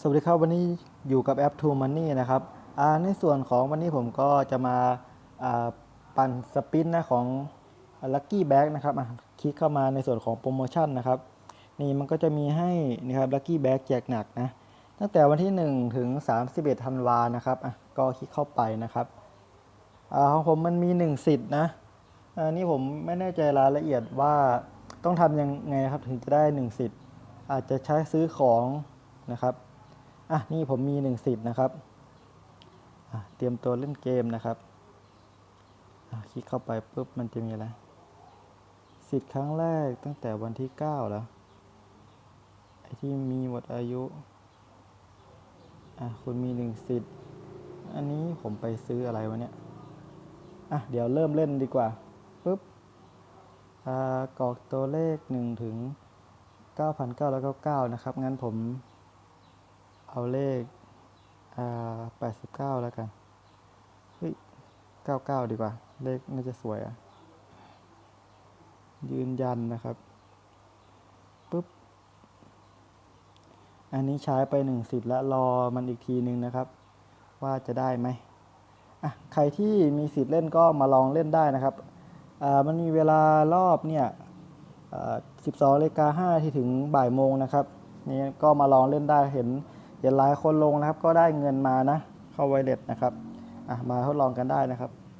สวัสดีครับวันนี้อยู่กับแอป True Money นะครับในส่วนของวันนี้ผมก็จะมาปั่นสปินนะของ Lucky Bag นะครับอะคลิกเข้ามาในส่วนของโปรโมชั่นนะครับ นี่มันก็จะมีให้นะครับ Lucky Bag แจกหนักนะตั้งแต่วันที่ 1 ถึง 31ธันวานะครับอะก็คลิกเข้าไปนะครับอของผมมันมี 1 สิทธิ์นะอันนี้ผมไม่แน่ใจรายละเอียดว่าต้องทำยังไงนะครับถึงจะได้ 1 สิทธิ์ อาจจะใช้ซื้อของนะครับ อะนี่ผมมีหนึ่งสิทธ์นะครับเตรียมตัวเล่นเกมนะครับคลิกเข้าไปปุ๊บมันจะมีอะไรสิทธิ์ครั้งแรกตั้งแต่วันที่เก้าแล้วไอที่มีหมดอายุอะคุณมีหนึ่งสิทธิ์อันนี้ผมไปซื้ออะไรวะเนี่ยอะเดี๋ยวเริ่มเล่นดีกว่าปุ๊บอ่ากรอกตัวเลขหนึ่งถึงเก้าพันเก้าร้อยเก้าเก้านะครับ งั้นผม เอาเลขอ่าแปดสิบเก้าแล้วกันเฮ้ยเก้าเก้าดีกว่า เลขน่าจะสวยอะยืนยันนะครับปุ๊บ อันนี้ใช้ไปหนึ่งสิบแล้วรอมันอีกทีหนึ่งนะครับ ว่าจะได้ไหมอะใครที่มีสิทธิ์เล่นก็มาลองเล่นได้นะครับอ่ามันมีเวลารอบเนี่ยสิบสองนาฬิกาห้าที่ถึงบ่ายโมงนะครับนี่ก็มาลองเล่นได้เห็น เดี๋ยวหลายคนลงนะครับ ก็ได้เงินมานะ เข้าไวเลตนะครับอะมาทดลองกันได้นะครับ